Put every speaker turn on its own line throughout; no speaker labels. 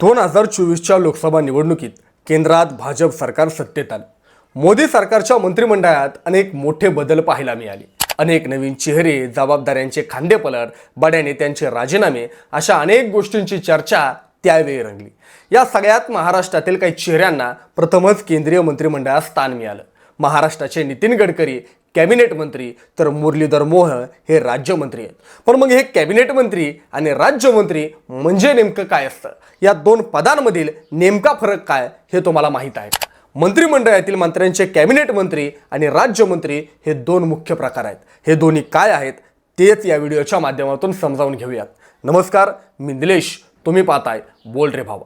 दोन हजार चोवीसच्या लोकसभा निवडणुकीत केंद्रात भाजप सरकार सत्तेत आलं. मोदी सरकारच्या मंत्रिमंडळात अनेक मोठे बदल पाहायला मिळाले. अनेक नवीन चेहरे जबाबदाऱ्यांचे खांदेपलट बड्या नेत्यांचे राजीनामे अशा अनेक गोष्टींची चर्चा त्यावेळी रंगली. या सगळ्यात महाराष्ट्रातील काही चेहऱ्यांना प्रथमच केंद्रीय मंत्रिमंडळात स्थान मिळालं. महाराष्ट्राचे नितीन गडकरी कॅबिनेट मंत्री तर मुरलीधर मोहोळ हे राज्यमंत्री आहेत. पण मग हे कॅबिनेट मंत्री आणि राज्यमंत्री म्हणजे नेमकं काय असतं? या दोन पदांमधील नेमका फरक काय हे तुम्हाला माहीत आहे. का? मंत्रिमंडळातील मंत्र्यांचे कॅबिनेट मंत्री आणि राज्यमंत्री हे दोन मुख्य प्रकार आहेत. हे दोन्ही काय आहेत तेच या व्हिडिओच्या माध्यमातून समजावून घेऊयात. नमस्कार मी निलेश. तुम्ही पाहताय बोल रे भावा.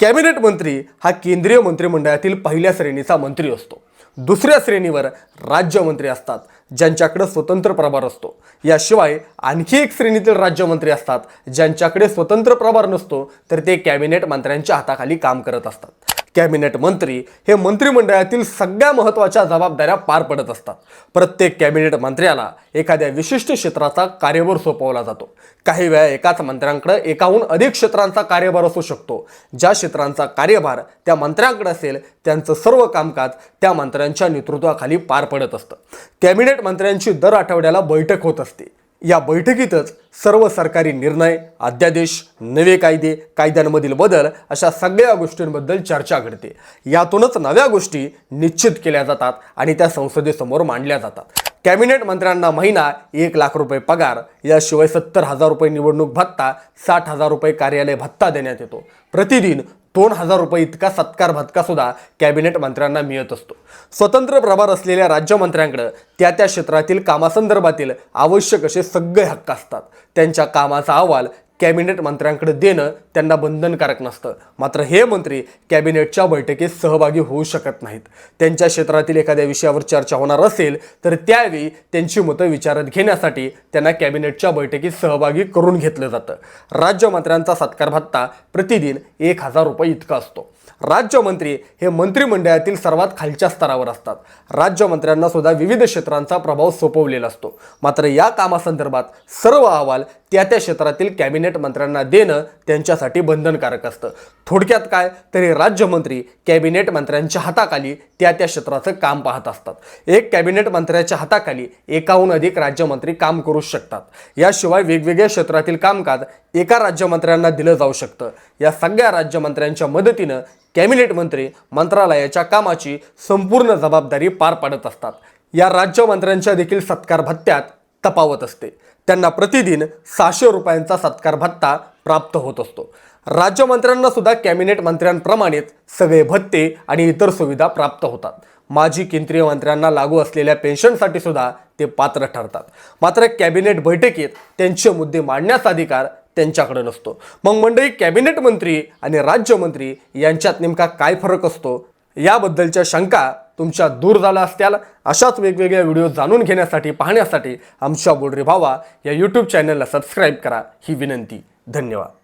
कॅबिनेट मंत्री हा केंद्रीय मंत्रिमंडळातील पहिल्या श्रेणीचा मंत्री असतो. दुसऱ्या श्रेणीवर राज्यमंत्री असतात ज्यांच्याकडे स्वतंत्र प्रभार असतो. याशिवाय आणखी एक श्रेणीतील राज्यमंत्री असतात ज्यांच्याकडे स्वतंत्र प्रभार नसतो तर ते कॅबिनेट मंत्र्यांच्या हाताखाली काम करत असतात. कॅबिनेट मंत्री हे मंत्रिमंडळातील सगळ्या महत्त्वाच्या जबाबदाऱ्या पार पडत असतात. प्रत्येक कॅबिनेट मंत्र्याला एखाद्या विशिष्ट क्षेत्राचा कार्यभार सोपवला जातो. काही वेळा एकाच मंत्र्यांकडे एकाहून अधिक क्षेत्रांचा कार्यभार असू शकतो. ज्या क्षेत्रांचा कार्यभार त्या मंत्र्यांकडे असेल त्यांचं सर्व कामकाज त्या मंत्र्यांच्या नेतृत्वाखाली पार पडत असतं. कॅबिनेट मंत्र्यांची दर आठवड्याला बैठक होत असते. या बैठकीतच सर्व सरकारी निर्णय अध्यादेश नवे कायदे कायद्यांमधील बदल अशा सगळ्या गोष्टींबद्दल चर्चा घडते. यातूनच नव्या गोष्टी निश्चित केल्या जातात आणि त्या संसदेसमोर मांडल्या जातात. कॅबिनेट मंत्र्यांना महिना एक लाख रुपये पगार याशिवाय सत्तर हजार रुपये निवडणूक भत्ता साठ हजार रुपये कार्यालय भत्ता देण्यात येतो. प्रतिदिन दोन हजार रुपये इतका सत्कार भत्का सुद्धा कॅबिनेट मंत्र्यांना मिळत असतो. स्वतंत्र प्रभार असलेल्या राज्यमंत्र्यांकडे त्या त्या क्षेत्रातील कामासंदर्भातील आवश्यक असे सगळे हक्क असतात. त्यांच्या कामाचा अहवाल कॅबिनेट मंत्र्यांकडे देणं त्यांना बंधनकारक नसतं. मात्र हे मंत्री कॅबिनेटच्या बैठकीत सहभागी होऊ शकत नाहीत. त्यांच्या क्षेत्रातील एखाद्या विषयावर चर्चा होणार असेल तर त्यावेळी त्यांची मतं विचारात घेण्यासाठी त्यांना कॅबिनेटच्या बैठकीत सहभागी करून घेतलं जातं. राज्यमंत्र्यांचा सत्कार भत्ता प्रतिदिन एक हजार रुपये इतका असतो. राज्यमंत्री हे मंत्रिमंडळातील सर्वात खालच्या स्तरावर असतात. राज्यमंत्र्यांना सुद्धा विविध क्षेत्रांचा प्रभाव सोपवलेला असतो. मात्र या कामासंदर्भात सर्व अहवाल त्या त्या क्षेत्रातील कॅबिनेट मंत्र्यांना देणं त्यांच्यासाठी बंधनकारक असतं. थोडक्यात काय? तरी राज्यमंत्री कॅबिनेट मंत्र्यांच्या हाताखाली त्या त्या क्षेत्राचं काम पाहत असतात. एक कॅबिनेट मंत्र्याच्या हाताखाली एकाहून अधिक राज्यमंत्री काम करू शकतात. याशिवाय वेगवेगळ्या क्षेत्रातील कामकाज एका राज्यमंत्र्यांना दिलं जाऊ शकतं. या सगळ्या राज्यमंत्र्यांच्या मदतीनं कॅबिनेट मंत्री मंत्रालयाच्या कामाची संपूर्ण जबाबदारी पार पाडत असतात. या राज्यमंत्र्यांच्या देखील सत्कार भत्त्यात तपावत असते. त्यांना प्रतिदिन सहाशे रुपयांचा सत्कार भत्ता प्राप्त होत असतो. राज्यमंत्र्यांना सुद्धा कॅबिनेट मंत्र्यांप्रमाणेच सगळे भत्ते आणि इतर सुविधा प्राप्त होतात. माजी केंद्रीय मंत्र्यांना लागू असलेल्या पेन्शनसाठी सुद्धा ते पात्र ठरतात. मात्र कॅबिनेट बैठकीत त्यांचे मुद्दे मांडण्याचा अधिकार त्यांच्याकडे नसतो. मग मंडळी कॅबिनेट मंत्री आणि राज्यमंत्री यांच्यात नेमका काय फरक असतो? याबद्दलच्या शंका तुमच्या दूर झाल्या असत्याल. अशाच वेगवेगळ्या व्हिडिओ जाणून घेण्यासाठी पाहण्यासाठी आमच्या बोडरे भावा या यूट्यूब चॅनलला सबस्क्राईब करा. ही विनंती. धन्यवाद.